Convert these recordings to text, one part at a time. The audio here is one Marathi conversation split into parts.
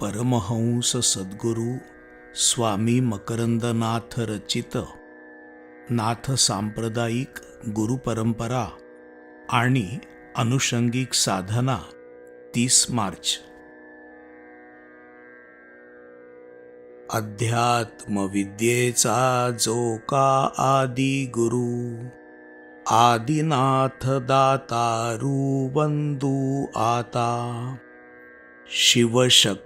परमहंस सद्गुरू स्वामी मकरंदनाथ रचित नाथ सांप्रदायिक गुरुपरंपरा आणि अनुषंगिक साधना तीस मार्च. अध्यात्मविद्येचा जो का आदि गुरु आदिनाथ दातारू वंदू आता. शिवशक्ती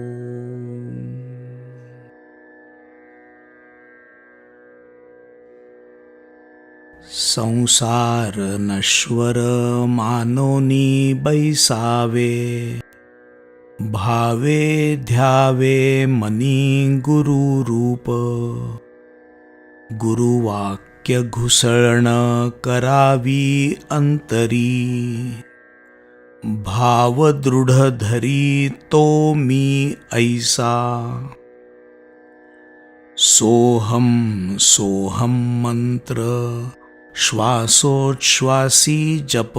संसार नश्वर मानोनी बैसावे भावे ध्यावे मनी गुरुरूप गुरुवाक्य घुसळण करावी अंतरी भाव दृढ धरी तो मी ऐसा। सोहम सोहम मंत्र श्वासोच्छ्वासी जप।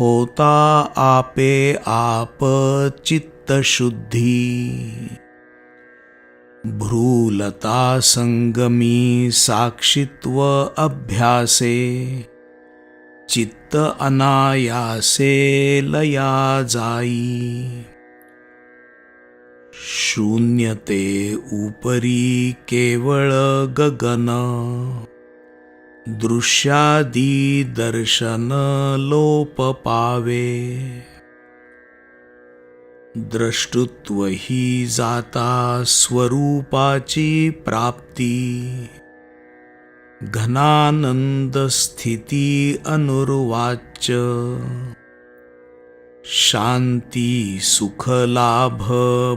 होता आपे आप चित्तशुद्धी। भ्रूलता संगमी साक्षित्व अभ्यासे। चित्त अनायासे लया जाई। शून्यते उपरी केवळ गगन। दृश्यादी दर्शन लोप पावे द्रष्टुत्व ही जाता स्वरूपाची प्राप्ती। घनानंद स्थिती अनुर्वाच्य शांती सुख लाभ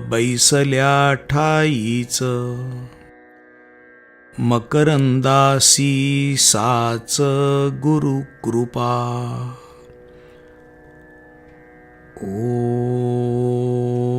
बैसल्या ठाईच मकरंदासी साच गुरुकृपा ओ